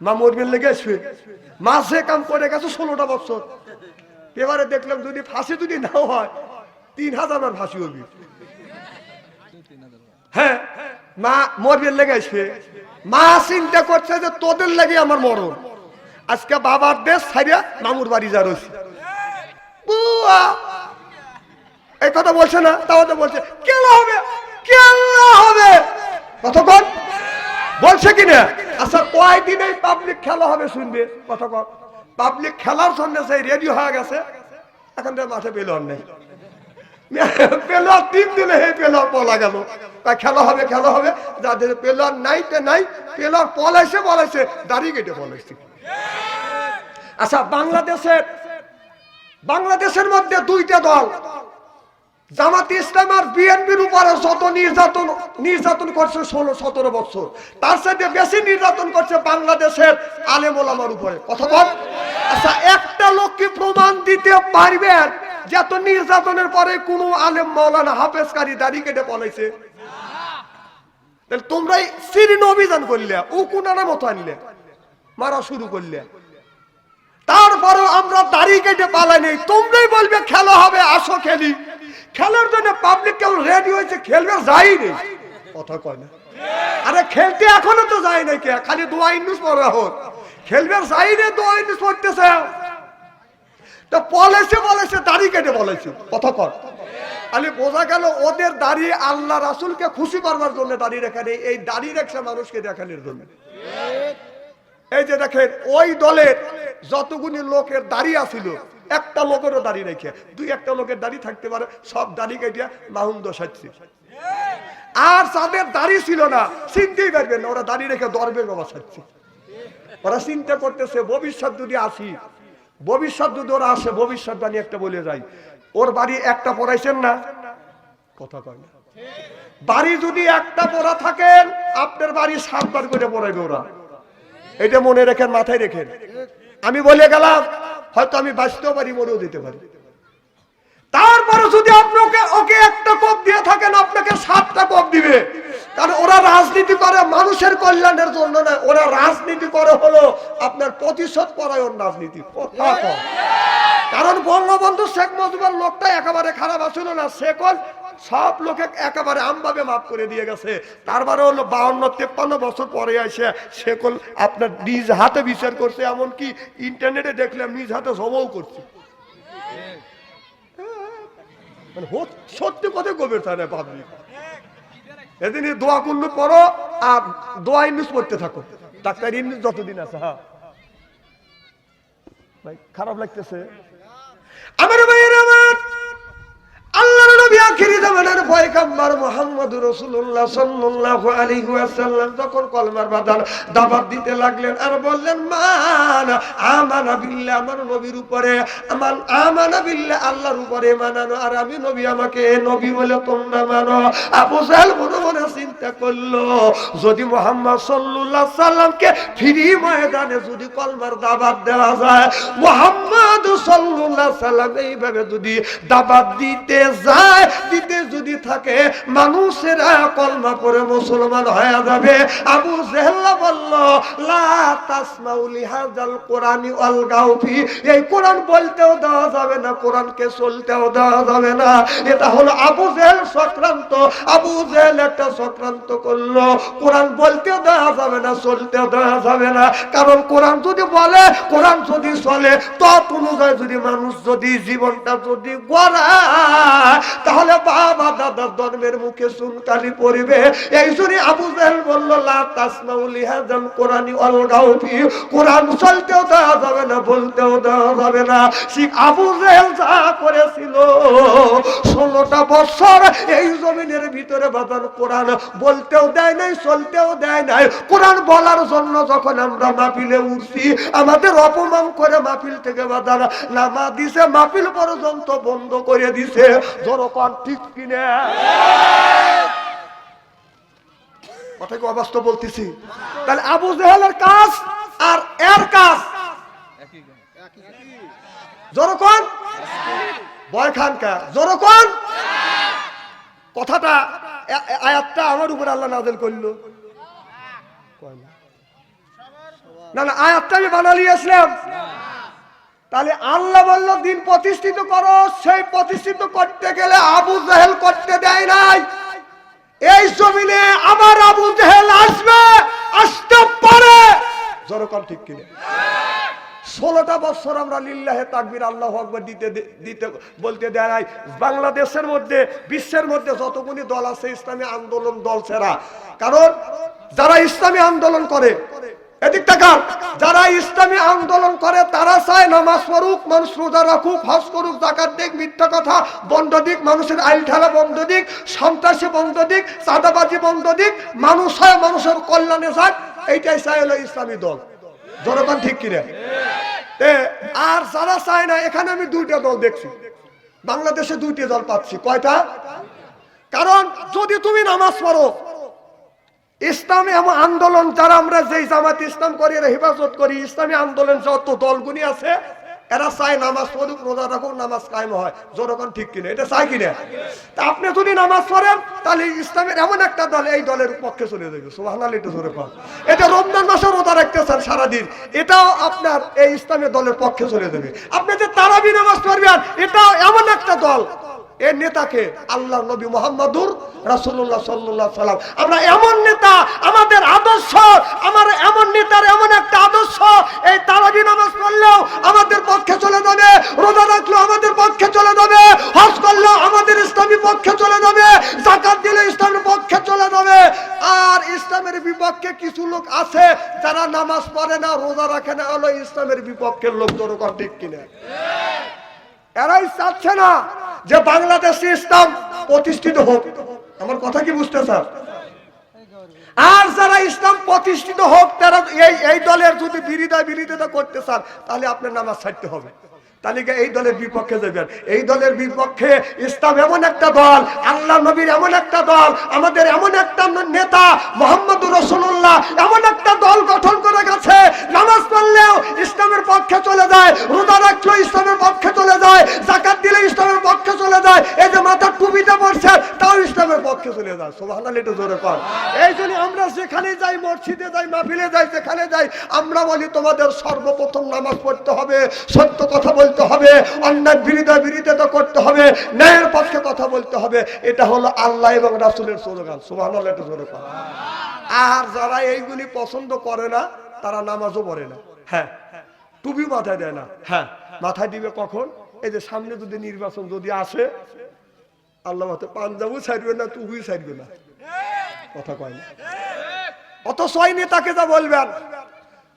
মা মরবেন লেগে আসবে মাসে কাম করে গেছে ষোলোটা বছর। এবারে দেখলাম যদি ফাঁসি যদি না হয়, তিন হাজার বার ফাঁসি হবে। হ্যাঁ মা মরবেন লেগে আসবে মা চিন্তা করছে যে তোদের লাগে আমার মরণ। আজকে বাবার দেশ ছাড়িয়া মামুর বাড়ি যা রয়েছে। এই কথা বলছে না, তাও তো বলছে, কেলা হবে কেলা হবে। কতক্ষণ? বলছে কিনা আচ্ছা কয়দিন এই পাবলিক খেলা হবে শুনবে? কতক্ষণ পাবলিক খেলার জন্য সেই রেডি হয়ে গেছে, এখন মাঠে পেলন নেই। তিন দিনে হে পলা খেলা হবে খেলা হবে। নাই তে নাই দাড়ি কেটে আচ্ছা বাংলাদেশের বাংলাদেশের মধ্যে দুইটা দল জামাত ইসলাম আর বিএনপির উপরে যত নির্যাতন নির্যাতন করছে ষোলো, সতেরো বছর, তার সাথে বেশি নির্যাতন করছে বাংলাদেশের আলেম ওলামার উপরে। কথা বল। আচ্ছা একটা লোক কি প্রমাণ দিতে পারবেন যে এত নির্যাতনের পরে কোন আলেম মৌলানা হাফেজকারী দাড়ি কেটে পলাইছে? তোমরাই সিরিন অভিযান করলে ও কোনার মতো আনলে, মারা শুরু করলে। তারপরেও আমরা দাড়ি কেটে পালাই নেই, তোমরাই বলবে খেলা হবে, আসো খেলি। খেলার জন্য পাবলিক কেউ রেডি হয়েছে, খেলবে যাই নেই কথা কয় না। আরে খেলতে এখনও তো যায় নাই কে? খালি দোয়া ইন্ডুস পড়া হোক। খেলবে যাই নেই দোয়া ইন্ডুস পড়তেছে। তো বলেছে বলেছে দাড়ি কেটে বলেছে কথা কর আরে বোঝা গেল ওদের দাড়ি আল্লাহ রাসুলকে খুশি করবার জন্য দাড়ি রেখা নেই এই দাড়ি রেখছে মানুষকে দেখানোর জন্য। এই যে দেখেন, ওই দলের যতগুলি লোকের দাড়ি আছিল একটা লোকেরও দাড়ি রেখে, দুই একটা লোকের দাড়ি থাকতে পারে, সব দাড়ি কেটে মাহুন দোষাচ্ছে আর যাদের দাড়ি ছিল না, চিনতেই পারবেন না, ওরা দাড়ি রেখে দরবে বসাচ্ছে ওরা চিন্তা করতেছে, ভবিষ্যৎ যদি আসি, ভবিষ্যৎ যদি ওরা আসে, ভবিষ্যৎ বাণী একটা বলে যায় ওর বাড়ি একটা পড়াইছেন না? কথা কয় না। বাড়ি যদি একটা পড়া থাকেন, আপনার বাড়ি সাতবার করে পড়াইবে ওরা। এটা মনে রেখেন, মাথায় রেখেন। আমি বলে গেলাম হয়তো আমি বাঁচতেও পারি, মরেও দিতে পারি। তারপরে যদি আপনাকে, ওকে একটা কোপ দিয়ে থাকেন, আপনাকে সাতটা কোপ দিবে। কারণ ওরা রাজনীতি করে মানুষের কল্যাণের জন্য না ওরা রাজনীতি করে হলো আপনার প্রতিশোধ পরায়ণ রাজনীতি। কারণ বঙ্গবন্ধু শেখ মুজিবুর লোকটা একেবারে খারাপ আসলো না, সে শেখল সব লোকে একেবারে আমভাবে মাফ করে দিয়ে গেছে। তারপরে হলো বাউন্ন, তেপ্পান্ন বছর পরে আসে শেখল আপনার নিজ হাতে বিচার করছে, এমনকি ইন্টারনেটে দেখলাম নিজ হাতে সবও করছে। মানে সত্যি কথা গভীর থাকে পাবলিক এদিন দোয়া কুন্ডু পড়ো আর দোয়া ইন্ডুস পড়তে থাকো। ডাক্তার ইন্ডুস যতদিন আছে হ্যাঁ। ভাই, খারাপ লাগতেছে। আমার ভাইয়ের আমার যখন কলমার বাদান দিতে লাগলেন আর বললেন, মান আমার নবীর উপরে, আমার আল্লাহর উপরে মানানো। আর আমি নবী, আমাকে নবী বলে তোমরা মানো। মনে মনে চিন্তা করল, যদি মুহাম্মদ সাল্লাল্লাহু সাল্লামকে ফ্রি ময়দানে যদি কলমার দাওয়াত দেওয়া যায় মোহাম্মদ সাল্লাল্লাহু সাল্লাম এইভাবে যদি দাওয়াত দিতে যায় দিতে থাকে, মানুষেরা কলমা পরে মুসলমান হয়ে যাবে। আবু জেহেল্লা বলল এই কোরআন বলতেও দেওয়া যাবে না, কোরআনকে চলতেও দেওয়া যাবে না। এটা হলো আবু জেহেল সক্রান্ত আবু জেহেল একটা সক্রান্ত করল। কোরআন বলতেও দেওয়া যাবে না, চলতেও দেওয়া যাবে না। কারণ কোরআন যদি বলে, কোরআন যদি চলে তত অনুযায়ী যদি মানুষ যদি জীবনটা যদি গড়ায়, তাহলে বাবা দাদার ধর্মের মুখে সুনকালি পড়বে। এই জন্য আবু জাহেল বলল, লা তাসমাউ লিহাজাল কোরআনি ওয়াল গাউফি কোরআন চলতেও দেওয়া যাবে না, বলতেও দেওয়া যাবে না। ঠিক আবু জাহেল যা করেছিল, ষোলোটা বছর এই জমিনের ভিতরে বাজার কোরআন বলতেও দেয় নাই, চলতেও দেয় নাই। কোরআন বলার জন্য যখন আমরা মাহফিলে উঠছি, আমাদের অপমান করে মাহফিল থেকে বাজার নামা দিছে, মাহফিল পর্যন্ত বন্ধ করে দিছে। জনগণ ঠিক কিনে? কথা কি অবাস্তব বলতেছি। তাহলে আবু জেহেলের কাজ আর এর কাজ। বয় খান কা। কথাটা আয়াতটা আমার উপর আল্লাহ নাজেল করল। না? না না আয়াতটা আমি বানালি আসলাম তাহলে আল্লাহ বলল, দিন প্রতিষ্ঠিত করো, সেই প্রতিষ্ঠিত করতে গেলে আবু জাহেল করতে দেয় নাই। এই জমিনে আবার আবু জাহেল আসবে, আসতে পারে। জনকল ঠিক কিনে? ষোলোটা বছর আমরা লিল্লাহে তাকবির আল্লাহ আকবর দিতে দিতে বলতে দেয় নাই। বাংলাদেশের মধ্যে, বিশ্বের মধ্যে যতগুলি দল আছে, ইসলামী আন্দোলন দল ছাড়া কারণ যারা ইসলামী আন্দোলন করে এদিক তাকান। যারা ইসলামী আন্দোলন করে, তারা চায় নামাজ পড়ুক, মানুষ রোজা রাখুক, হজ করুক জাকাত দিক, মিথ্যা কথা, বন্ধ দিক, মানুষের আইল ঠেলা বন্ধ দিক, সন্ত্রাসী বন্ধ দিক, চাঁদাবাজি বন্ধ দিক, মানুষ হয় মানুষের কল্যাণে যাক, এইটাই চাই হলো ইসলামী দল। জনগণ ঠিক কিনে? আর যারা চায় না, এখানে আমি দুইটা দল দেখছি। বাংলাদেশে দুইটি দল পাচ্ছি। কয়টা? কারণ যদি তুমি নামাজ পড়ো ইসলামী এমন আন্দোলন যারা আমরা যেই জামাত ইসলাম করি, এরা হেফাজত করি, ইসলামী আন্দোলন যত দলগুলি আছে, এরা চায় নামাজ পড়ুক, রোজা রাখুক, নামাজ কায়েম হয়। জনগণ ঠিক কিনে, এটা চায় কিনে? তা আপনি যদি নামাজ পড়েন, তাহলে ইসলামের এমন একটা দল এই দলের পক্ষে চলে যাবে। সোহানাল এটা জোরে পান এটা রমজান মাসে রোজা রাখতেছেন সারাদিন, এটাও আপনার এই ইসলামের দলের পক্ষে চলে যাবে। আপনি যে তারাবি নামাজ পড়বেন, এটাও এমন একটা দল। এর নেতাকে আল্লাহ নবী মোহাম্মদুর রাসূলুল্লাহ সাল্লাল্লাহু আলাইহি সাল্লাম আমরা এমন নেতা, আমাদের আদর্শ, আমার এমন নেতার এমন একটা আদর্শ, এই তারাবি নামাজ পড়লেও আমাদের পক্ষে চলে যাবে, রোজা রাখলেও আমাদের পক্ষে চলে যাবে, হজ করলেও আমাদের ইসলামী পক্ষে চলে যাবে জাকাত দিলে ইসলামের পক্ষে চলে যাবে। আর ইসলামের বিপক্ষে কিছু লোক আছে যারা নামাজ পড়ে না, রোজা রাখে না, হলো ইসলামের বিপক্ষের লোক, জনগণ ঠিক কিনা? এরাই চাচ্ছে না যে বাংলাদেশে ইসলাম প্রতিষ্ঠিত হোক। আমার কথা কি বুঝতে স্যার আর যারা ইসলাম প্রতিষ্ঠিত হোক, তারা এই এই দলের যদি বিরোধিতা বিরোধিতা করতে চান, তাহলে আপনার নামাজ ছাড়তে হবে। এই দলের বিপক্ষে এই দলের বিপক্ষে ইসলাম এমন একটা দল, আল্লাহ নবীর এমন একটা দল, আমাদের এমন একটা নেতা মোহাম্মদ রসুল্লাহ এমন একটা দল গঠন করে গেছে। নামাজ পড়লেও সোভানাল একটু জোরে কর এই জন্য আমরা যেখানে যাই, মসজিদে যাই, মাহফিলে যাই, যেখানে যাই, আমরা বলি তোমাদের সর্বপ্রথম নামাজ পড়তে হবে, সত্য কথা বলতে হবে, অন্যায় করতে হবে, ন্যায়ের পক্ষে কথা বলতে হবে। এটা হলো আল্লাহ এবং রাসুলের সোভানাল একটু জোরে কর আর যারা এইগুলি পছন্দ করে না, তারা নামাজও পড়ে না। হ্যাঁ টুপি মাথায় দেয় না। হ্যাঁ মাথায় দিবে কখন? এই যে সামনে যদি নির্বাচন যদি আসে আল্লাহ মতো, পাঞ্জাবও ছাড়বে না টুপিও ছাড়বে না। কথা কয় না। অত ওই নেতাকে যা বলবেন,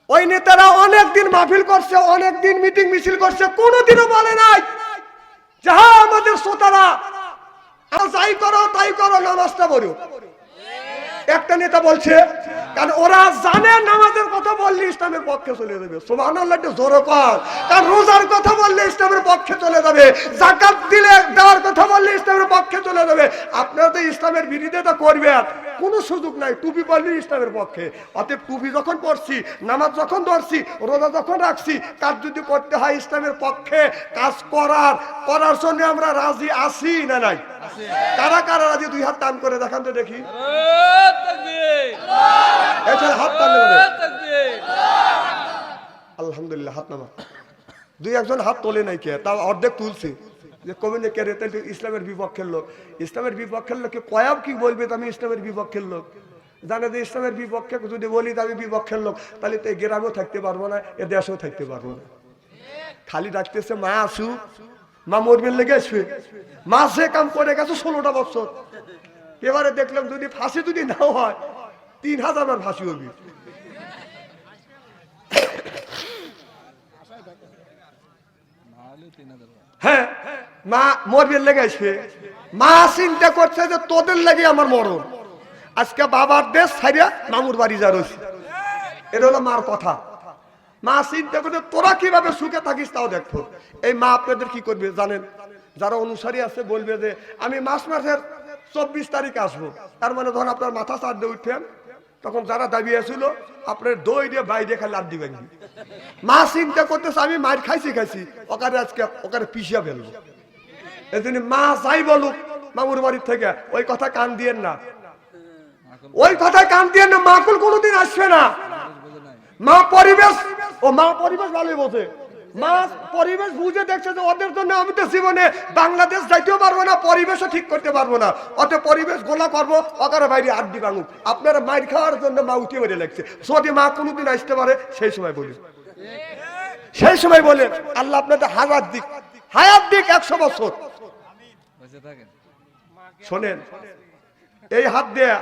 ওই নেতারা অনেক দিন মাহফিল করছে অনেক দিন মিটিং মিছিল করছে, কোনোদিনও বলে নাই। যাহা আমাদের শ্রোতারা যাই করো, তাই করো, নামাজটা বলো একটা নেতা বলছে কারণ ওরা জানে নামাজের কথা বললে ইসলামের পক্ষে চলে যাবে। সোমান আল্লাহ জোরো কর। কারণ রোজার কথা বললে ইসলামের পক্ষে চলে যাবে। জাকাত দিলে দেওয়ার কথা বললে ইসলামের পক্ষে চলে যাবে। আপনারা তো ইসলামের বিরোধিতা করবেন। কোনো সুযোগ নাই টুপি পড়লে ইসলামের পক্ষে। অতএব টুপি যখন পড়ছি নামাজ যখন ধরছি রোজা যখন রাখছি কাজ যদি করতে হয় ইসলামের পক্ষে কাজ করার করার জন্য আমরা রাজি আছি না নাই? কারা কারা রাজি? দুই হাত টান করে দেখান তো দেখি। এছাড়া হাত বলে। আলহামদুলিল্লাহ হাত নামা। দুই একজন হাত তোলে নাই কে? তাও অর্ধেক তুলছে। যে কমে কে ইসলামের বিপক্ষের লোক। ইসলামের বিপক্ষের লোককে কয়াব কি বলবে তো আমি ইসলামের বিপক্ষের লোক? জানে যে ইসলামের বিপক্ষে যদি বলি তো আমি বিপক্ষের লোক, তাহলে তো এই গ্রামেও থাকতে পারব না, এ দেশেও থাকতে পারব না। খালি ডাকতেছে, মা আসু, মা মরবেন লেগে আসবে। মা সে কাম করে গেছে ষোলোটা বছর। এবারে দেখলাম যদি ফাঁসি যদি না হয়, তিন হাজার বার ফাঁসি হবে। হ্যাঁ মা মরবেন লেগে আসবে। মা চিন্তা করছে যে তোদের লাগে আমার মরণ। আজকে বাবার দেশ ছাড়িয়া মামুর বাড়ি যা রয়েছে। এটা হলো মার কথা। মা চিন্তা করছে, তোরা কীভাবে সুখে থাকিস তাও দেখো এই মা আপনাদের কি করবে জানেন? যারা অনুসারী আছে বলবে যে, আমি মাস মাসের চব্বিশ তারিখ আসব। তার মানে ধরুন আপনার মাথা চার দিয়ে উঠবেন তখন যারা দাবি আছিল, আপনার দই দিয়ে বাইরে খালি লাভ দিবেন মা চিন্তা করতেছে, আমি মার খাইছি খাইছি। ওখানে আজকে ওখানে পিছিয়ে ফেলব। এই মা যাই বলুক, মামুর বাড়ির থেকে, ওই কথা কান দিয়েন না। ওই কথায় কান দিয়েন না, মাকুল কোনোদিন আসবে না। মা পরিবেশ, ও মা পরিবেশ ভালোই বোঝে। মা, পরিবেশ বুঝে দেখছে যে ওদের জন্য আমি তো জীবনে বাংলাদেশ যাইতেও পারব না, পরিবেশও ঠিক করতে পারব না। অত পরিবেশ গোলা করব, অকার বাইরে আড্ডি ভাঙুক। আপনারা মাইর খাওয়ার জন্য মা উঠে বেড়ে লাগছে। যদি মা কোনোদিন আসতে পারে, সেই সময় বলি। সেই সময় বলে, আল্লাহ আপনাদের হাজার দিক। হায়াত দিক একশো বছর। শোনেন, এই হাত দেয়া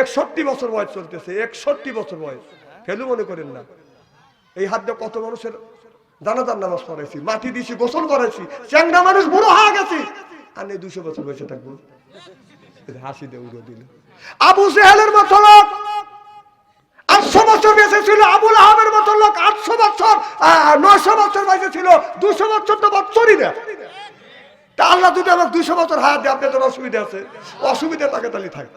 একষট্টি বছর বয়স চলতেছে, একষট্টি বছর বয়স। ফেলু মনে করেন না। এই হাত দিয়ে কত মানুষের জানাজার নামাজ পড়াইছি, মাটি দিছি, গোসল করাইছি, চ্যাংরা মানুষ বুড়ো হয়ে গেছি। আর নেই দুশো বছর বয়সে থাকব। হাসি দিয়ে উড়ো দিল। আবু সেহেলের মতো লোক, আটশো বছর বেঁচে ছিল, আবুল আহমের মতো লোক, আটশো বছর নয়শো বছর বেঁচে ছিল দুশো বছর তো বছরই না। তা আল্লাহ যদি আমার দুশো বছর হাত দিয়ে, আপনাদের অসুবিধা আছে। অসুবিধা তাকে তাহলে থাকে।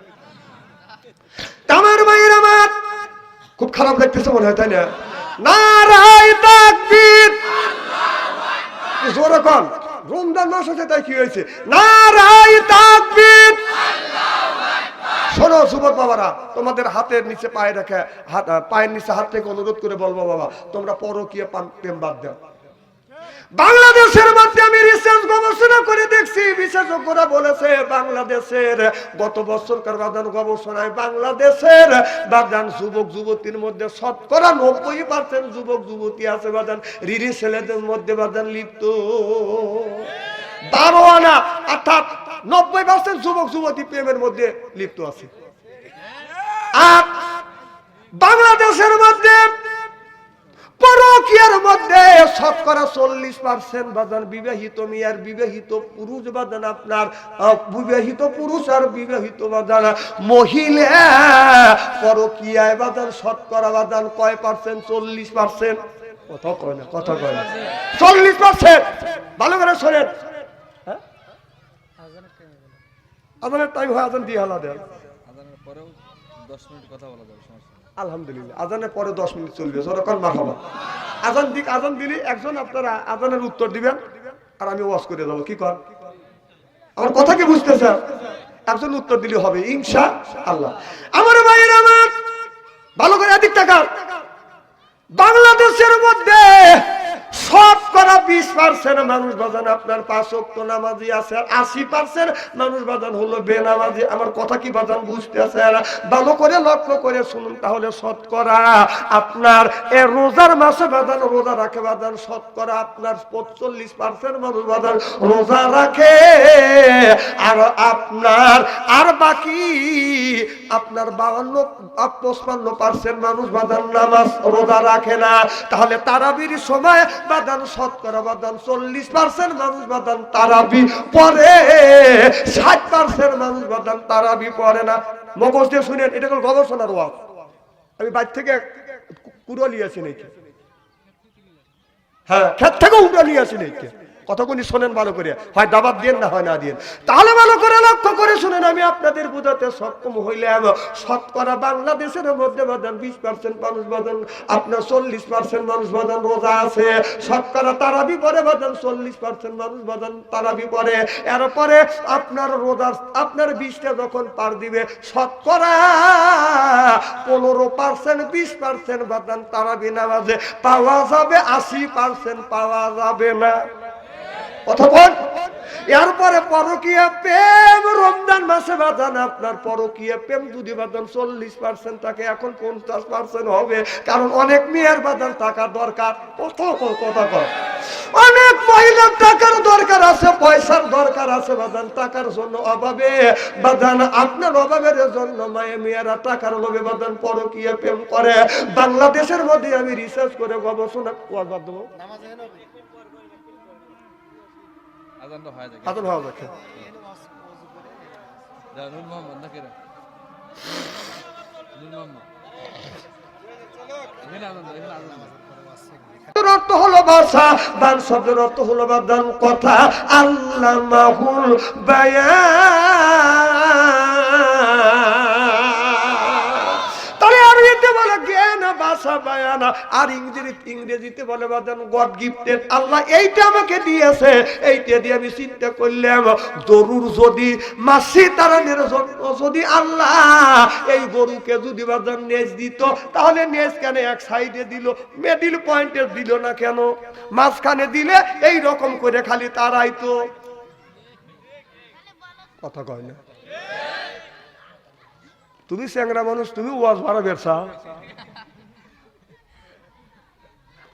আমার মায়ের আমার, খুব খারাপ লাগতেছে মনে হয়, তাই না? নারায় তাকবীর। জোরে কন। রমজান মাস হচ্ছে তাই কি হয়েছে? নারায় তাকবীর। শোনো যুবক বাবারা তোমাদের হাতের নিচে পায়ে রেখে হাত পায়ের নিচে হাত থেকে অনুরোধ করে বলব বাবা তোমরা পরকীয় প্রেম বাদ দাও। বাংলাদেশের মধ্যে আমি রিসার্চ গবেষণা করে দেখছি, বিশেষজ্ঞরা বলেছে বাংলাদেশের গত বছরকার বাদান গবেষণায় বাংলাদেশের বাদান যুবক যুবতীর মধ্যে শতকরা নব্বই পার্সেন্ট যুবক যুবতী আছে বাদান রিরি ছেলেদের মধ্যে বাদান লিপ্ত। বারো আনা অর্থাৎ নব্বই পার্সেন্ট যুবক যুবতী প্রেমের মধ্যে লিপ্ত আছে। আর বাংলাদেশের মধ্যে পরকিয়ার মধ্যে শতকরা চল্লিশ পার্সেন্ট বাজান, বিবাহিত মেয়ার বিবাহিত পুরুষ বাজান আপনার বিবাহিত পুরুষ আর বিবাহিত বাজান। মহিলা পরকিয়ায় বাজান শতকরা বাজান, কয় পার্সেন্ট চল্লিশ পার্সেন্ট কথা কয় না, কথা কয় না। চল্লিশ পার্সেন্ট ভালো করে শোনেন। হ্যাঁ? আজানের টাইম হয়, আজান দিয়ে হালা দেন। দশ মিনিট কথা বলা যাবে, সমস্যা। আলহামদুলিল্লাহ। আজানের পরে দশ মিনিট চলবে, যতক্ষণ মা খাবা আজান দিক, আজান দিলে একজন আপনারা আজানের উত্তর দিবেন, আর আমি ওয়াশ করে দেবো কি কর? আমার কথা কি বুঝতেছেন একজন উত্তর দিলে হবে, ইনশা আল্লাহ। আমার ভাইয়ের আমার ভালো করে এদিক টাকা বাংলাদেশের মধ্যে শতকরা বিশ পার্সেন্ট মানুষ বাজান, আপনার পাঁচ নামাজি আছে, আর আশি পার্সেন্ট মানুষ বাজান হলো আমার কথা কি বাজান বুঝতে আছে? ভালো করে লক্ষ্য করে শুনুন, তাহলে শতকরা আপনার এ রোজার মাসে বাজান, রোজা রাখে বাজান আপনার পঁচল্লিশ পার্সেন্ট মানুষ বাজান রোজা রাখে। আর আপনার, আর বাকি আপনার বাউন্ন, পঁচপান্ন পার্সেন্ট মানুষ বাদান নামাজ রোজা রাখে না। তাহলে তারাবির সময় বাদান, শতকরা বাদান, চল্লিশ পার্সেন্ট মানুষ বাদান, তারাবি পরে ষাট পার্সেন্ট মানুষ বাদান, তারাবি পরে না। মগজ দিয়ে শুনেন, এটা হল গবেষণার ওয়াক আমি বাইর থেকে কুড়ো আছি নাকি? হ্যাঁ খেত থেকে উড়ালি আসি নাকি? কতক্ষণই শোনেন ভালো করে? হয় দাবাত দিয়ে না হয় না দিয়ে তাহলে ভালো করে লক্ষ্য করে শুনেন, আমি আপনাদের বোঝাতে সক্ষম হইলাম। শতকরা বাংলাদেশের মধ্যে বাদান বিশ পার্সেন্ট মানুষ বাদান আপনার চল্লিশ পার্সেন্ট মানুষ বাদান রোজা আছে। শতকরা তারাবি পরে বাদান চল্লিশ পার্সেন্ট মানুষ বাদান তারাবি পরে। এরপরে আপনার রোজা আপনার বিশটা যখন পার দিবে, শতকরা পনেরো পার্সেন্ট বিশ পার্সেন্ট বাদান তারাবি নামাজে পাওয়া যাবে, আশি পার্সেন্ট পাওয়া যাবে না। অথপন এরপরে পরকীয়া প্রেম, রমজান মাসে বাদান আপনার পরকীয়া প্রেম, যদি বাদান চল্লিশ পার্সেন্ট থাকে এখন পঞ্চাশ পার্সেন্ট হবে। কারণ অনেক মেয়ের বাদান টাকা দরকার। কথা কর অনেক মহিলার টাকার দরকার আছে, পয়সার দরকার আছে বাদান টাকার জন্য অভাবে। বাদান আপনার অভাবের জন্য মায়ে মেয়েরা টাকার লোভে বাদান পরকীয়া প্রেম করে। বাংলাদেশের মধ্যে আমি রিসার্চ করে গবেষণা করবার দেবো আদানটা হয়ে যায় আদর হওয়া যাচ্ছে নূর মোহাম্মদ নাকি রে? নূর মোহাম্মদ। এখানে দাও, এখানে আদান অর্থ হলো ভাষা বান শব্দের অর্থ হলো বাদান কথা। আল্লাহ মাহুল তাহলে আর ইংরেজি ইংরেজিতে বলে বাদান গড গিফটেড আল্লাহ এইটা আমাকে দিয়েছে। এইটা দিয়ে আমি চিন্তা করলাম, গরুর যদি, মাসি তারানের যদি আল্লাহ এই গরুকে যদি বাদান নেজ দিত, তাহলে নেজ কেন এক সাইডে দিল? মিডিল পয়েন্টে দিল না কেন? মাঝখানে দিলে এই রকম করে খালি তারাই তো কথা কয় না। তুমি চ্যাংরা মানুষ, তুমি ওয়াজ ভাড়া বেরসা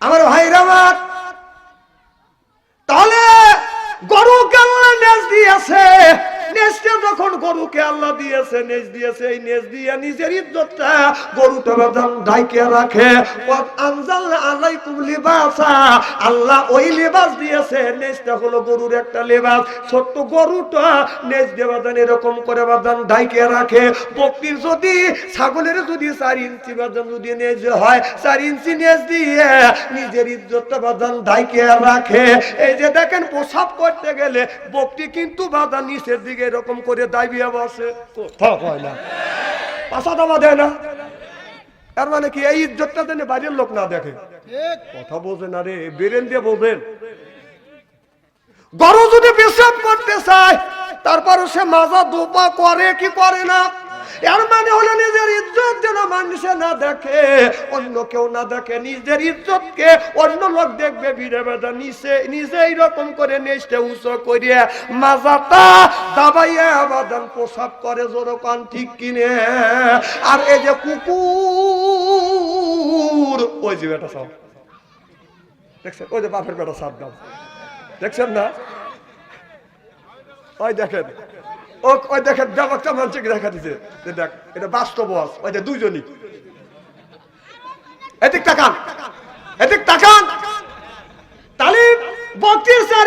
আমার ভাইরা আমার। তাহলে গরু কেমন নেজ দিয়েছে? আল্লাহ ওই লেবাস দিয়েছে, নেজটা হলো গরুর একটা লেবাস। ছোট্ট গরুটা নেজ দিয়ে বাদান এরকম করে বাদান ঢাইকে রাখে। বকরির যদি, ছাগলের যদি চার ইঞ্চি বাদান যদি নেজ হয়, চার ইঞ্চি নেজ দিয়ে নিজের ইজ্জতটা বাদান ঢাইকে রাখে। এই যে দেখেন, প্রসাব করতে গেলে বকটি কিন্তু বাদান নিচের দিকে এরকম করে দাবিয়ে বসে। কোথাও হয় না। পাশা দাবা দেয় না। তার মানে কি এই ইজ্জতটা যেন বাইরের লোক না দেখে। কথা বোঝে না রে বেরেন দিয়ে বোঝেন। গরু যদি বিশ্রাম করতে চায় তারপর সে মাজা দোপা করে কি করে না? এর মানে হলো নিজের ইজ্জত যেন মানুষে না দেখে, অন্য কেউ না দেখে। নিজের ইজ্জতকে অন্য লোক দেখবে, ভিড়ে বেদা নিচে নিজে এইরকম করে নেচতে উঁচু করিয়ে মাজাটা দাবাইয়া বাদান প্রসাব করে জোরকান ঠিক কিনে। আর এই যে কুকুর, ওই যে বেটা সব দেখছেন? ওই যে বাপের বেটা সাপ দাম দেখছেন না? ওই দেখেন। ওই দেখা দিছে। দেখ এটা বাস্তব ওই যে দুইজনই। এদিক তাকান এদিক তাকান।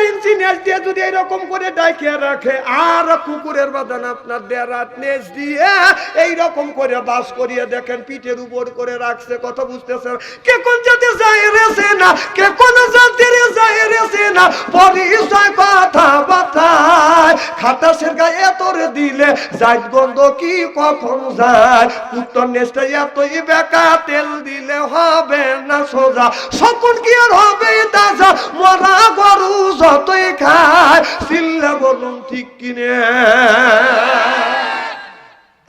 ইঞ্চি নেজ দিয়ে যদি এরকম করে ডাইকে রাখে, আর কুকুরের আপনার নেজ দিয়ে এইরকম করে বাস করিয়ে দেখেন, পিঠের উপর করে রাখছে, কথা বুঝতেছেন? কে কোন জাতি যায় রেছে না? কে কোন যায় রেছে না? পরিচয় কথা বাতায় খাতাসের গায়ে তোরে দিলে যাই গন্ধ কি কখন যায়? উত্তর নেজটা এতই বেকা, তেল দিলে হবে না সোজা সকল কি আর হবে তাজা? মরা গরু যতই খায় চিল্লা বলুন ঠিক কিনে।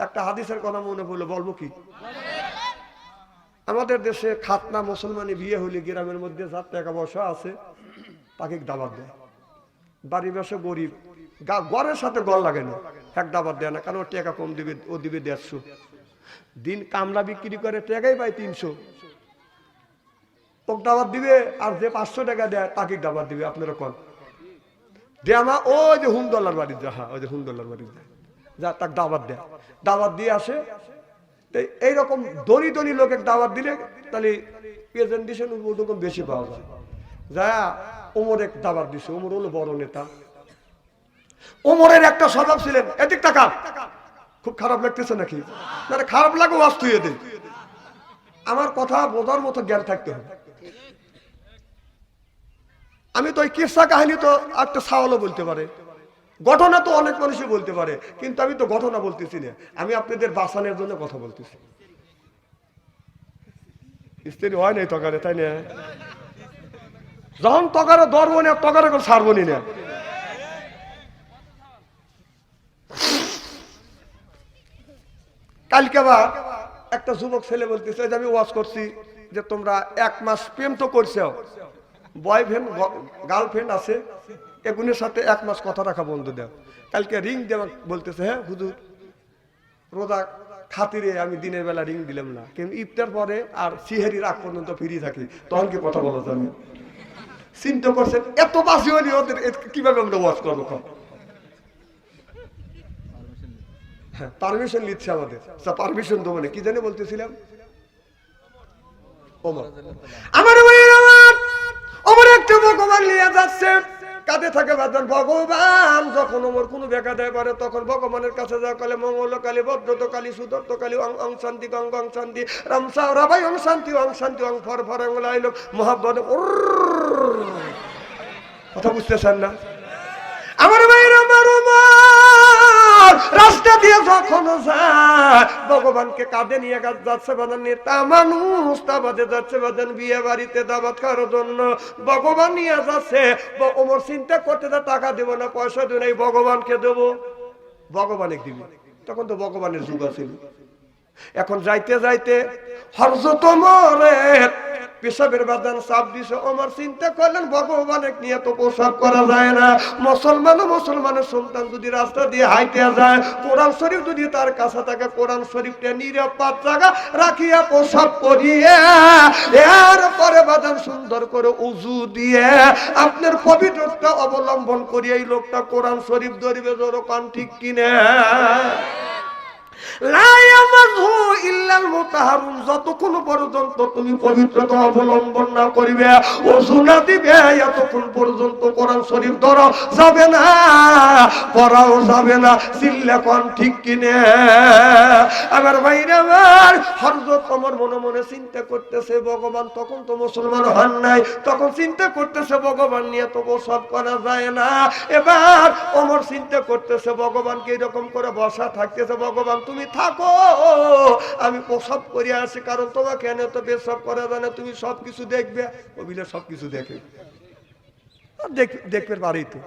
একটা হাদিসের কথা মনে পড়ল, বলব কি? আমাদের দেশে খাতনা মুসলমানি বিয়ে হলে গ্রামের মধ্যে যার টাকা পয়সা আছে, তাকে দাবাত দেয়। বাড়ি বসে গরিব গড়ের সাথে গড় লাগে না, এক দাবার দেয় না, কারণ টাকা কম দিবে, ও দিবে দেড়শো। দিন কামলা বিক্রি করে, টাকাই পায় তিনশো। তোকে দাবার দিবে, আর যে পাঁচশো টাকা দেয়, তাকে দাবার দিবে, আপনারা কন? দে আমা, ওই যে হুমদোল্লার বাড়ি, যা হ্যাঁ ওই যে হুমদোল্লার বাড়ি, যা যা, তাকে দাবার দেয় দাবার দিয়ে আসে। এইরকম ধনী ধনী লোকের দাবার দিলে, তাহলে প্রেজেন্টেশন ওরকম বেশি পাওয়া যায়। যা, ওমর এক দাবার দিছে, ওমর হলো বড় নেতা। ওমরের একটা স্বভাব ছিলেন এদিক টাকা খুব খারাপ লাগতেছে নাকি? খারাপ লাগে ওয়াজ তুই আমার কথা বোঝার মতো জ্ঞান থাকতে হবে। আমি তো ওই কিসা কাহিনী তো একটা সাওয়ালও বলতে পারে। ঘটনা তো অনেক মানুষই বলতে পারে, কিন্তু আমি তো ঘটনা বলতেছি না। আমি আপনাদের বাঁচানোর জন্য কথা বলতেছি। স্ত্রী হয় নাই তকারে, তাই না? যখন তকারে ধরবো না তকারে করে ছাড়বো নি কালকে আবার একটা যুবক ছেলে বলতেছে যে আমি ওয়াজ করছি যে তোমরা এক মাস প্রেম তো করছ বয়ফ্রেন্ড গার্লফ্রেন্ড আছে, এগুনের সাথে এক মাস কথা রাখা বন্ধ দেও। কালকে রিং দেওয়া বলতেছে হ্যাঁ হুজুর, রোজা খাতিরে আমি দিনের বেলা রিং দিলাম না। কিন্তু ইফতার পরে আর সিহেরির আগ পর্যন্ত ফিরি থাকি। তখন কি কথা বলা যাবে? চিন্তা করছেন, এত বাসি হলি ওদের কীভাবে আমরা ওয়াজ করব কম? হ্যাঁ পারমিশন নিচ্ছে আমাদের। পারমিশন দেবো না, কি জানি বলতেছিলাম? আমার ওমর একটা ভগবান নিয়ে যাচ্ছে। কাঁধে থাকে বাদন ভগবান! যখন ওমর কোনো বেকা দেয় পারে তখন ভগবানের কাছে যা কালে মঙ্গল কালী, ভদ্রত কালী সুদত্ত কালী, অং অং শান্তি, গং গং শান্তি রামসা রাবাই, অং শান্তি অং শান্তি, অং ফর ফর, অং লাইল মহাব্বত কথা বুঝতেছেন না? আমার ভাইয়ের ওমর রাস্তা দিয়ে যখন যায়, ভগবানকে কাঁধে নিয়ে গা- যাচ্ছে বাদান নিয়ে তা মানুষ তা বাদে যাচ্ছে বাদান বিয়ে বাড়িতে দাবাত খাওয়ার জন্য। ভগবান নিয়ে যাচ্ছে ওমর চিন্তা করতে তা টাকা দেবো না, পয়সা দেবো না, এই ভগবানকে দেবো। ভগবানে দিবি। তখন তো ভগবানের যুগ আছিল। এখন যাইতে যাইতে হরজত পেশাবের বাদান চাপ দিছে। আমার চিন্তা করলেন ভগবানের নিয়ে তো প্রসাব করা যায় না। মুসলমান ও মুসলমানের সন্তান যদি রাস্তা দিয়ে হাইতে যায়, কোরআন শরীফ যদি তার কাছে থাকে, কোরআন শরীফটা নিরাপদ জায়গা রাখিয়া প্রসাব করিয়ে এরপরে বাদান সুন্দর করে উজু দিয়ে আপনার পবিত্রতা অবলম্বন করিয়ে এই লোকটা কোরআন শরীফ ধরিবে জোরকান ঠিক কিনে? মনে মনে চিন্তা করতেছে, ভগবান তখন তো মুসলমান হন নাই, তখন চিন্তা করতেছে, ভগবান নিয়ে তো সব করা যায় না। এবার অমর চিন্তা করতেছে, ভগবানকে এরকম করে বসা থাকতেছে, ভগবান তুমি থাকো। আমি প্রসব করে আসি, কারণ তোমাকে এনে তো বেসব করা যায় না। তুমি সব কিছু দেখবে কবিলে সব কিছু দেখ- দেখবে বাড়ি তো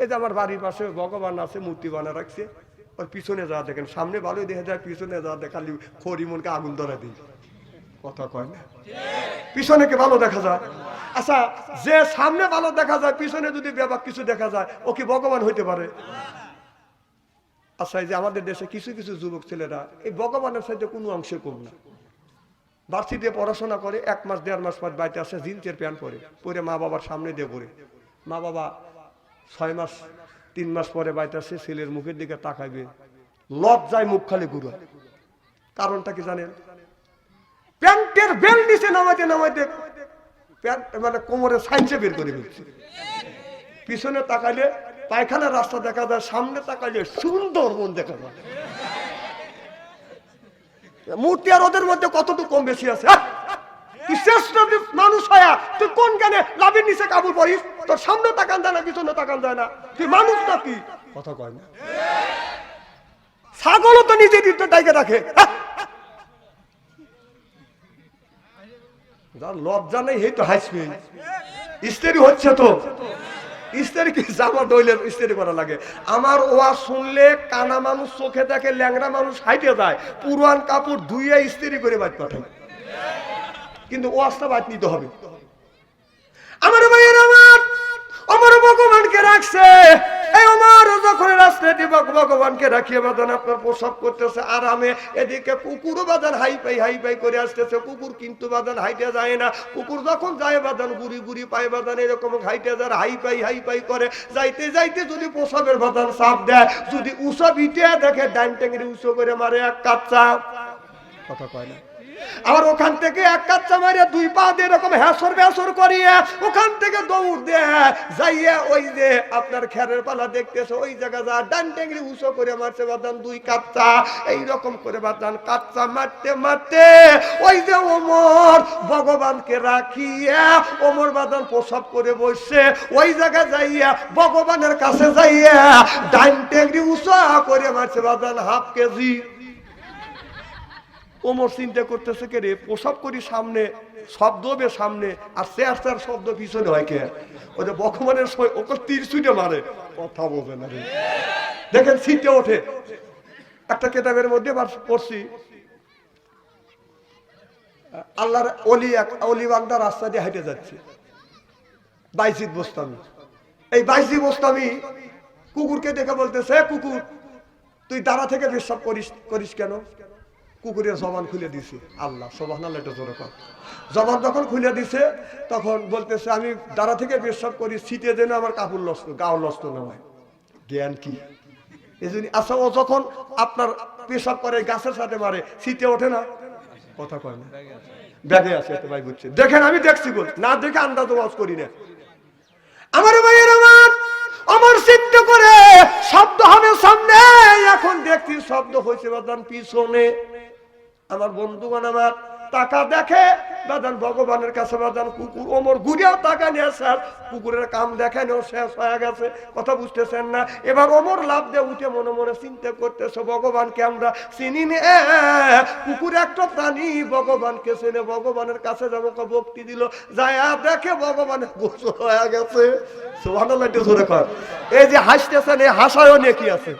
এই যে আমার বাড়ির পাশে ভগবান আছে, মূর্তি বানা রাখছে। ওর পিছনে যা দেখেন, সামনে ভালোই দেখা যায়, পিছনে যা দেখালি খড়ি মনকে আগুন ধরা দিই। কথা কয় না? পিছনে কে ভালো দেখা যায়? আচ্ছা যে সামনে ভালো দেখা যায়, পিছনে যদি ব্যাপার কিছু দেখা যায়, ও কি ভগবান হইতে পারে? আচ্ছা যে আমাদের দেশে কিছু কিছু যুবক ছেলেরা, এই ভগবানের সাথে কোনো অংশে কম না। ভার্সিটিতে পড়াশোনা করে, এক মাস, দেড় মাস পর বাড়িতে আসে, জিন্সের প্যান্ট পরে পরে মা বাবার সামনে দিয়ে পরে মা বাবা ছয় মাস, তিন মাস পরে বাড়িতে আসে, ছেলের মুখের দিকে তাকাইবে। লজ্জায় মুখ খালি ঘুরে। কারণটা কি জানেন? প্যান্টের বেল নিচে নামাইতে নামাইতে প্যান্ট মানে কোমরে সাইন্সে বের করে ফেলছে। পিছনে তাকাইলে পায়খানার রাস্তা দেখা যায়, সামনে তাকাইলে সুন্দর মন দেখা যায়। মূর্তি আর ওদের মধ্যে কতটুকু কম বেশি আছে? হ্যাঁ? মানুষ তুই কোন নিচে তোর সামনে তাকান না তাকান না। তুই কি? কথা কয় না। রাখে। হ্যাঁ? লজ্জা নেই এই তো হাসবে। স্ত্রী হচ্ছে তো। স্ত্রী কি জামা দইলে স্ত্রী করা লাগে? আমার ওয়া শুনলে কানা মানুষ চোখে দেখে, ল্যাংড়া মানুষ হাইটে যায় পুরান কাপড় ধুইয়ে স্ত্রী করে বাদ পাঠায় কিন্তু ওয়াজটা বাদ নিতে হবে। আমার ভাইয়ের আমার আমার ভগবানকে রাখছে। এই আপনার প্রসব করতেছে আরামে, এদিকে কুকুরও বাদান হাই পাই হাই পাই করে আসতেছে, কুকুর কিন্তু বাদান হাইটে যায় না। কুকুর যখন যায় বাদান গুড়ি গুড়ি পায় বাদান এরকম হাইটে যায় হাই পাই হাই পাই করে। যাইতে যাইতে যদি প্রসবের বাদান চাপ দেয়, যদি উষা বিটে দেখে ডাইন টেঙ্গি উঁচু করে মারে এক কাপ চাপ কথা কয় না। আবার ওখান থেকে এক কাচ্চা মারিয়া দুই পা দিয়ে এরকম হ্যাসর ব্যাসর করিয়া ওখান থেকে দৌড় দিয়ে যাইয়া ওই যে আপনার খেরের পালা দেখতেছে, ওই জায়গা যা ডান টেঙ্গি উঁচু করে মারছে বাদান দুই কাচ্চা এইরকম করে বাদান কাচ্চা মারতে মারতে ওই যে ওমর ভগবানকে রাখিয়া ওমর বাদান প্রসব করে বসছে। ওই জায়গা যাইয়া ভগবানের কাছে যাইয়া ডান টেঙ্গি উঁচু করে মারছে বাদান হাফ কেজি। ওমর চিন্তা করতেছে কে রে? প্রসব করি সামনে, শব্দ হবে সামনে, আর সে চেয়ার শব্দ পিছনে হয় কে? ওই যে বকমানের সময় ওকে তীর ছুটে মারে, কথা বোঝে না দেখেন সিটে ওঠে। একটা কেতাবের মধ্যে পড়ছি। আল্লাহর অলি এক অলি বান্দা রাস্তা দিয়ে হেঁটে যাচ্ছে। বাইসিদ বস্তামি। এই বাইসি বস্তামি কুকুরকে দেখে বলতেছে কুকুর, তুই দাঁড়া থেকে বিশ্বাস করিস করিস কেন? কুকুরের জবান খুলে দিছে। আল্লাহ সোবাহ এটা জোরে জবান যখন খুলে দিছে, তখন বলতেছে, আমি দাঁড়া থেকে বিশ্বাস করি শীতে যেন আমার কাপড় নষ্ট, গাও নষ্ট না জ্ঞান কি? এই জন্য আচ্ছা ও যখন আপনার পেশাব করে, গাছের সাথে মারে শীতে ওঠে না? কথা কয় না। ব্যাগে আছে এত ভাই বুঝছে। দেখেন, আমি দেখছি বল। না দেখে আন্দাজ ওয়াজ করি না। আমার ভাইয়ের আমার আমার চিন্তা করে শব্দ হবে সামনে। এখন দেখছি শব্দ হয়েছে পিছনে। আমার বন্ধুগণ আমার, টাকা দেখে বাদান ভগবানের কাছে কুকুর, ওমর ঘুরিয়াও টাকা নিয়ে স্যার, কুকুরের কাম দেখানো শেষ হয়ে গেছে, কথা বুঝতেছেন না। এবার ওমর লাভ দিয়ে উঠে মনে মনে চিন্তা করতেছে, ভগবানকে আমরা চিনি নে। কুকুর একটা প্রাণী, ভগবানকে চেনে, ভগবানের কাছে যাব ভক্তি দিল। যায় দেখে ভগবানের গোসল হয়ে গেছে। কর। এই যে হাসতেছেন, এই হাসায়ও নেকি আছে।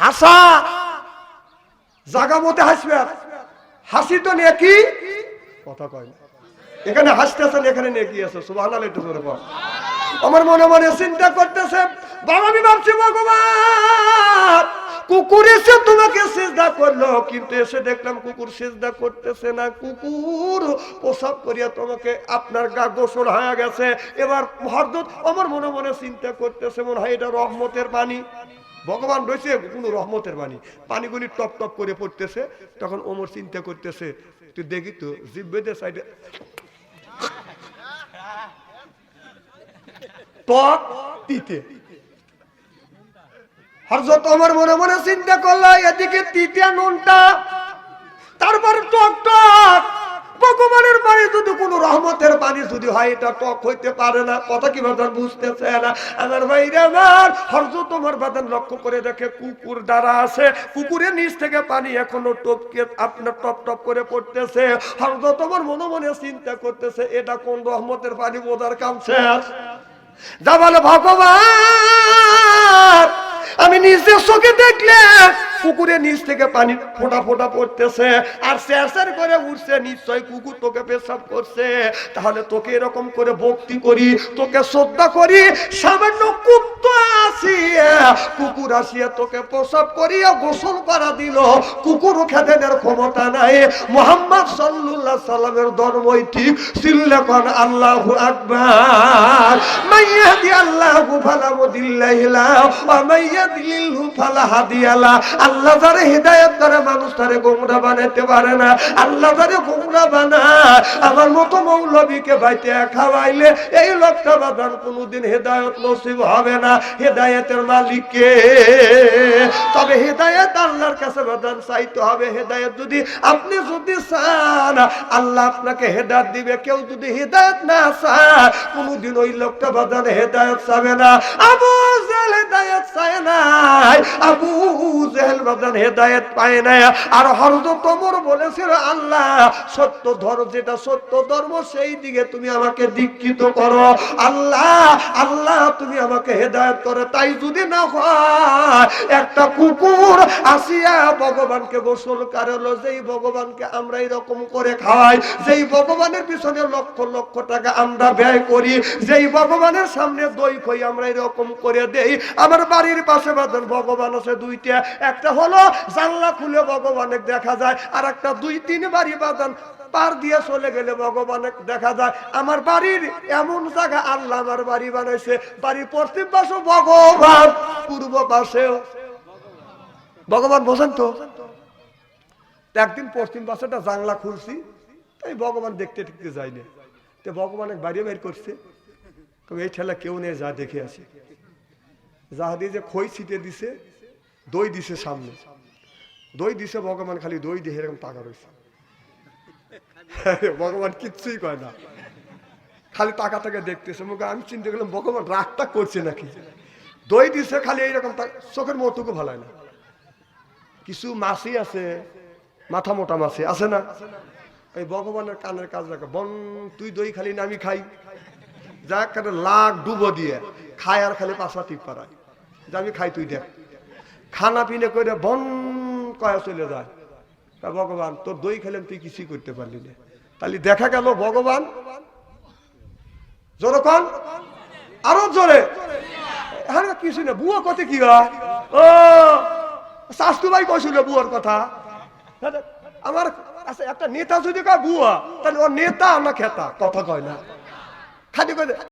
হাসা জাগা মতে হাসবে হাসি তো নেকি কথা কয় না। এখানে হাসতেছেন এখানে নেকি আছে? জোরে আমার মনে মনে চিন্তা করতেছে, বাবা, আমি ভাবছি, ভগবান, কুকুর এসে তোমাকে সেজদা করল, কিন্তু এসে দেখলাম কুকুর সেজদা করতেছে না। কুকুর প্রসাব করিয়া তোমাকে আপনার গা গোসল হয়ে গেছে। এবার হরদত, আমার মনে মনে চিন্তা করতেছে, মনে হয় এটা রহমতের পানি ভগবান রয়েছে, কোনো রহমতের বাণী। পানিগুলি টপ টপ করে পড়তেছে, তখন ওমর চিন্তা করতেছে, তুই দেখি তো, জিব্বেদের সাইডে মনে মনে চিন্তা করল, এদিকে তিতে নুনটা, তারপর টক টক। ভগবানের পানি যদি কোনো রহমতের পানি যদি হয়, এটা টক হইতে পারে না। কথা কি বাদান বুঝতেছে না? আমার ভাইরে আমার। হরজ তোমার বাদান লক্ষ্য করে দেখে কুকুর দ্বারা আছে। কুকুরের নিচ থেকে পানি এখনও টপকে, আপনার টপ টপ করে পড়তেছে। হরজ তোমার মনে মনে চিন্তা করতেছে, এটা কোন রহমতের পানি বোঝার কাম শেষ? যা বলে, ভগবান! আমি নিজের চোখে দেখলে কুকুরের নিচ থেকে পানি ফোটা ফোটা পড়তেছে। আর স্যার করে উঠছে, নিশ্চয় কুকুর তোকে পেশাব করছে। তাহলে তোকে এরকম করে ভক্তি করি, তোকে শ্রদ্ধা করি, সামান্য কুত্ত আসিয়া কুকুর আসিয়া তোকে প্রসাব করিয়া গোসল করা দিল। কুকুর খেদেনের ক্ষমতা নাই। মোহাম্মদ সাল্লাল্লাহু সাল্লামের ধর্মই ঠিক সিল্লেখন আল্লাহু আকবার। মাইয়াদি আল্লাহু ফালা মুদিল্লাহি লাহু ওয়া মাইয়াদিলহু ফালা হাদিয়া লা। আল্লাহ যারে হিদায়াত করে, মানুষ তারে গোমরা বানাতে পারে না। আল্লাহ যারে গোমরা বানায়, আমার মতো মৌলবীকে বাইতে খাওয়াইলে, এই লোকটা বাদান কোনোদিন হেদায়ত নসিব হবে না। হেদায়েতের মালিককে। তবে হেদায়েত আল্লাহর কাছে বাদান চাইতে হবে। হেদায়েত যদি আপনি যদি চান, আল্লাহ আপনাকে হেদায়ত দিবে। কেউ যদি হেদায়ত না চায়, কোনোদিন ওই লোকটা বাদান হেদায়ত চাবে না। আবু জেল হেদায়ত চায় নাই। আবু জেহেল বাদান হেদায়ত পায় না আর হরদ তোমর বলেছিল, আল্লাহ, সত্য ধর্ম যেটা সত্য ধর্ম, সেই দিকে তুমি আমাকে দীক্ষিত করো। আল্লাহ আল্লাহ, তুমি আমাকে হেদায়ত করো। তাই যদি না একটা কুকুর আসিয়া ভগবানকে গোসল কারলো, যেই ভগবানকে আমরা এরকম করে খাওয়াই, যেই ভগবানের পিছনে লক্ষ লক্ষ টাকা আমরা ব্যয় করি, যেই ভগবানের সামনে দই খই আমরা এরকম করে দেই, আমার বাড়ির পাশে বাদন ভগবান আছে দুইটা, একটা হলো জানলা খুলে ভগবানের দেখা যায়, আর একটা দুই তিন বাড়ি বাদন পার দিয়ে চলে গেলে ভগবান দেখা যায়, আমার বাড়ির এমন জায়গা আল্লাহ আমার বাড়ি বানাইছে বাড়ির পশ্চিম পাশে ভগবান, পূর্ব পাশেও ভগবান বোঝেন তো? একদিন পশ্চিম পাশেটা জানলা খুলছি, তাই ভগবান দেখতে দেখতে যাইনি তো ভগবান এক বাইরে বের করছে এই ঠেলা কেউ নেই, যা দেখে আসি যা দিয়ে যে খই ছিটে দিছে, দই দিছে সামনে। দই দিছে, ভগবান খালি দই দিয়ে এরকম টাকা রয়েছে। ভগবান কিচ্ছুই কয় না। খালি টাকা টাকা দেখতেছে। মুখে আমি চিন্তা করলাম ভগবান রাগটা করছে নাকি? দই দিছে খালি এইরকম চোখের মতটুকু ভালো না। কিছু মাছি আছে, মাথা মোটা মাছি আছে না? এই ভগবানের কানের কাজ রাখে বন, তুই দই খালি না, আমি খাই। যা কেন লাখ ডুবো দিয়ে, খায় আর খালি পাশা টিপ পাড়ায়। যে আমি খাই, তুই দেখ। খানা পিনে করে বন কয়া চলে যায়। ভগবান, তোর দই খেলাম তুই কিছুই করতে পারলি না। তাহলে দেখা গেল ভগবান। জোরে কন। আরও জোরে। হ্যাঁ কিছু না, বুয়া কত কি ও, শাস্তু ভাই কইছিল বুয়ার কথা? আমার আচ্ছা একটা নেতা যদি কয় বুয়া, তাহলে ও নেতা না খেতা? কথা কয় না। খালি কয়